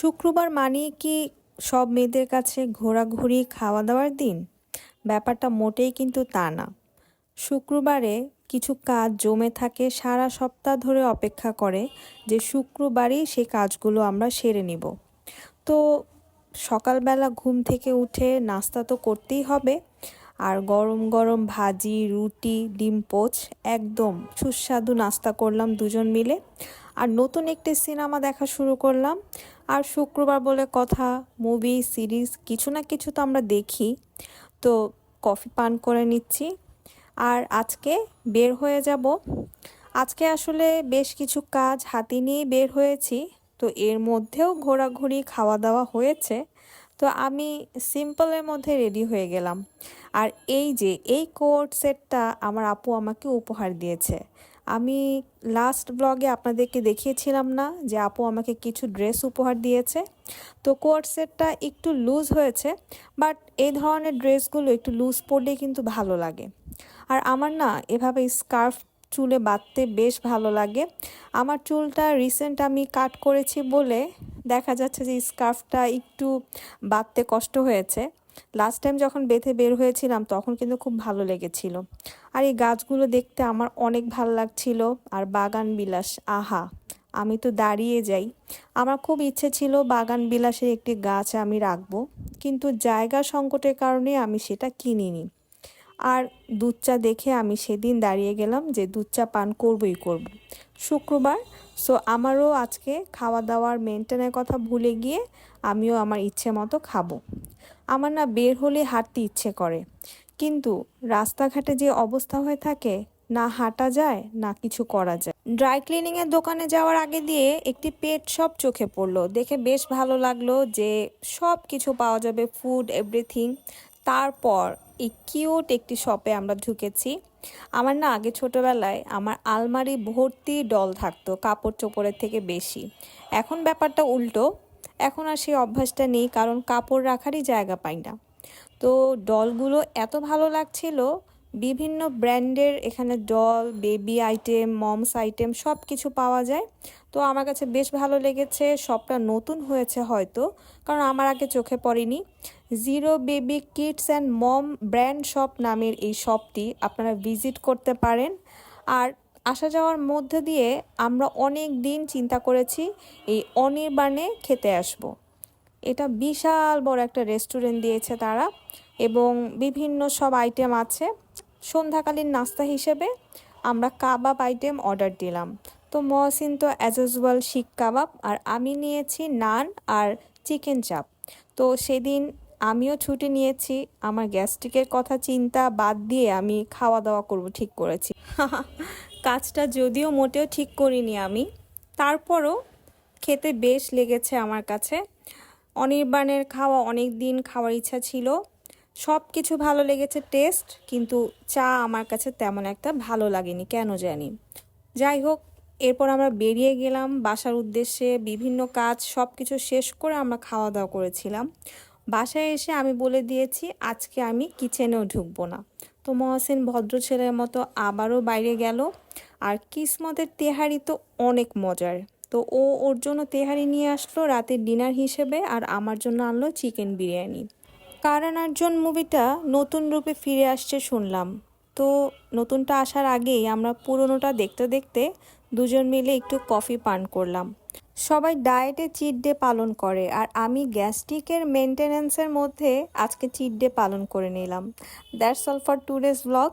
শুক্রবার মানে কি সব মেয়েদের কাছে ঘোরাঘুরি খাওয়া দাওয়ার দিন? ব্যাপারটা মোটেই কিন্তু তা না। শুক্রবারে কিছু কাজ জমে থাকে, সারা সপ্তাহ ধরে অপেক্ষা করে যে শুক্রবারই সেই কাজগুলো আমরা সেরে নিব। তো সকালবেলা ঘুম থেকে উঠে নাস্তা তো করতেই হবে, আর গরম গরম ভাজি, রুটি, ডিম, পোচ, একদম সুস্বাদু নাস্তা করলাম দুজন মিলে। আর নতুন একটি সিনেমা দেখা শুরু করলাম আর শুক্রবার বলে কথা মুভি সিরিজ কিছু না কিছু তো আমরা দেখি। তো কফি পান করে নিচ্ছি। আর আজকে বের হয়ে যাব। আজকে আসলে বেশ কিছু কাজ হাতে নিয়ে বের হয়েছি। তো এর মধ্যেও ঘোরাঘুরি খাওয়া দাওয়া হয়েছে। তো আমি সিম্পলের মধ্যে রেডি হয়ে গেলাম। আর এই যে, এই কোট সেটটা আমার আপু আমাকে উপহার দিয়েছে। আমি লাস্ট ব্লগে আপনাদেরকে দেখিয়েছিলাম না যে আপু আমাকে কিছু ড্রেস উপহার দিয়েছে। তো কোট সেটটা একটু লুজ হয়েছে বাট এই ধরনের ড্রেসগুলো একটু লুজ পরলে কিন্তু ভালো লাগে। আর আমার না এভাবে স্কার্ফ চুলে বাঁধতে বেশ ভালো লাগে। আমার চুলটা রিসেন্ট আমি কাট করেছি বলে দেখা যাচ্ছে যে স্কার্ফটা একটু বাঁধতে কষ্ট হয়েছে। লাস্ট টাইম যখন বেঁধে বের হয়েছিলাম, তখন কিন্তু খুব ভালো লেগেছিল। আর এই গাছগুলো দেখতে আমার অনেক ভালো লাগছিল। আর বাগান বিলাস, আহা, আমি তো দাঁড়িয়ে যাই। আমার খুব ইচ্ছে ছিল বাগান বিলাসের একটি গাছ আমি রাখব। কিন্তু জায়গা সংকটের কারণে আমি সেটা কিনিনি। আর দুধ চা দেখে আমি সেদিন দাঁড়িয়ে গেলাম যে দুধ চা পান করবই করব। শুক্রবার সো আমারও আজকে খাওয়া দাওয়ার মেনটেনের কথা ভুলে গিয়ে আমিও আমার ইচ্ছে মতো খাব। আমার না বের হলে হাঁটতে ইচ্ছে করে, কিন্তু রাস্তাঘাটে যে অবস্থা হয়ে থাকে, না হাঁটা যায়, না কিছু করা যায়। ড্রাই ক্লিনিংয়ের দোকানে যাওয়ার আগে দিয়ে একটি পেট শপ চোখে পড়ল। দেখে বেশ ভালো লাগল যে সব কিছু পাওয়া যাবে ফুড এভরিথিং তারপর এই কিউট একটি শপে আমরা ঢুকেছি। আমার না আগে ছোটোবেলায় আমার আলমারি ভর্তি ডল থাকতো, কাপড় চোপড়ের থেকে বেশি। এখন ব্যাপারটা উল্টো। এখন আর সেই অভ্যাসটা নেই, কারণ কাপড় রাখারই জায়গা পাই না। তো ডলগুলো এত ভালো লাগছিল বিভিন্ন ব্র্যান্ডের এখানে doll baby item moms item সব কিছু পাওয়া যায়। তো আমার কাছে বেশ ভালো লেগেছে শপটা নতুন হয়েছে হয়তো, কারণ আমার আগে চোখে পড়েনি। Zero baby kids and mom brand shop নামের এই শপটি আপনারা ভিজিট করতে পারেন। আর আসা যাওয়ার মধ্যে দিয়ে আমরা অনেক দিন চিন্তা করেছি, এই অনির্বাণে খেতে আসব। এটা বিশাল বড় একটা রেস্টুরেন্ট দিয়েছে তারা এবং বিভিন্ন সব আইটেম আছে। সন্ধ্যাকালীন নাস্তা হিসেবে আমরা কাবাব আইটেম অর্ডার দিলাম। তো মহসিন তো অ্যাজ ইউজুয়াল শিক কাবাব, আর আমি নিয়েছি নান আর চিকেন চাপ তো সেদিন আমিও ছুটি নিয়েছি, আমার গ্যাস্ট্রিকের কথা চিন্তা বাদ দিয়ে আমি খাওয়া দাওয়া করব ঠিক করেছি। কাজটা যদিও মোটেও ঠিক করিনি আমি, তারপরও খেতে বেশ লেগেছে আমার কাছে। অনির্বাণের খাওয়া অনেক দিন খাওয়ার ইচ্ছা ছিল সব কিছু ভালো লেগেছে টেস্ট, কিন্তু চা আমার কাছে তেমন একটা ভালো লাগেনি, কেন জানি। যাই হোক, এরপর আমরা বেরিয়ে গেলাম, বাসার উদ্দেশ্যে বিভিন্ন কাজ সব কিছু শেষ করে আমরা খাওয়া দাওয়া করেছিলাম। বাসায় এসে আমি বলে দিয়েছি, আজকে আমি কিচেনেও ঢুকবো না। তো মহাসিন ভদ্র ছেলের মতো আবারও বাইরে গেল, আর কিসমতের তেহারি তো অনেক মজার। তো ও ওর জন্য তেহারি নিয়ে আসলো রাতের ডিনার হিসেবে, আর আমার জন্য আনলো চিকেন বিরিয়ানি। কারণ আর্জন মুভিটা নতুন রূপে ফিরে আসছে শুনলাম। তো নতুনটা আসার আগেই আমরা পুরনোটা দেখতে দেখতে দুজন মিলে একটু কফি পান করলাম। সবাই ডায়েটে চিট ডে পালন করে আর আমি গ্যাস্ট্রিকের মেনটেন্যান্সের মধ্যে আজকে চিট ডে পালন করে নিলাম। That's all for today's blog.